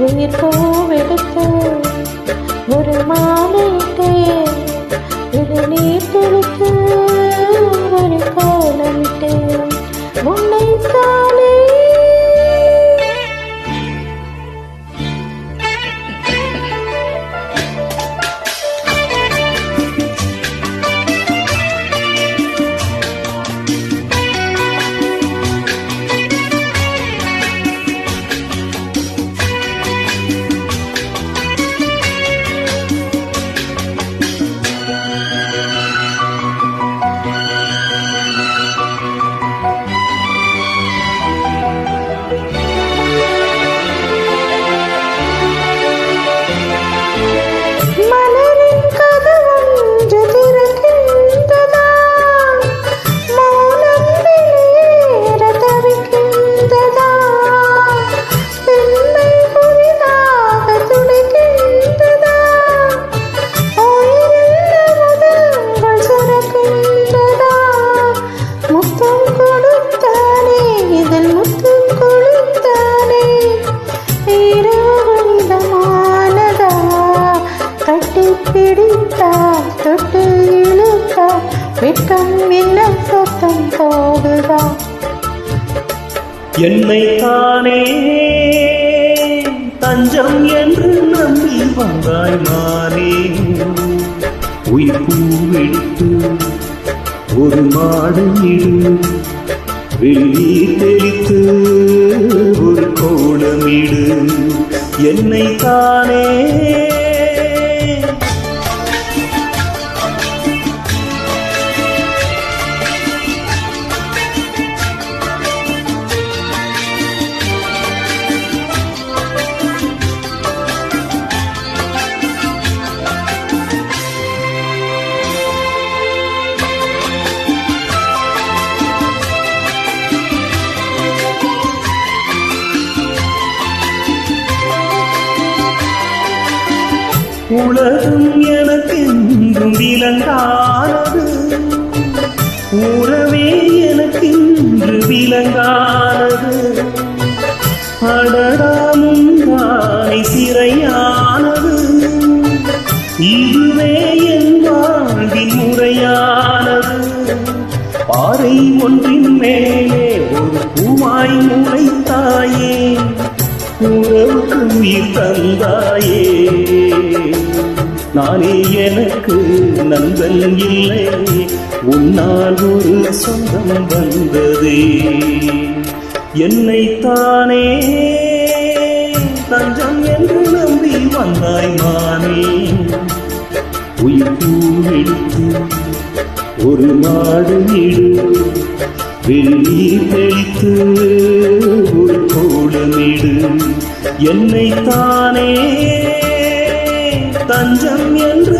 பூவெடுத்து ஒரு மாலையிட்டு கட்டி தொட்டு இழுத்தா வெட்கம் இல்லை சத்தம் போடுதா என்னை தானே தஞ்சம் என்று நம்பி வந்தாய் மாறே உயிர் பூவெடுத்து ஒரு மாடு இடு. வெளியே தெளித்து ஒரு கோலமிடு என்னை தானே உலகம் எனக்கென்றும் விலங்கானது உறவே எனக்கென்று விலங்கானது அடடாமும் நாளை சிறையானது. இதுவே என் வாழ்வின் முறையானது. பாறை ஒன்றின் மேலே ஒரு பூவாய் முளைத்தாயே. உறவுக்கு உயிர் தந்தாயே. நானே எனக்கு நண்பன் இல்லை. உன்னால் ஒரு சொந்தம் வந்ததே. என்னைத்தானே தஞ்சம் என்று நம்பி வந்தாய் மானே. உயிர் பூவெடுத்து ஒரு மாடு இடு வெள்ளி தெளித்து ஒரு கோலமிடு என்னைத்தானே தஞ்சம் என்று நம்பி வந்தாய் மா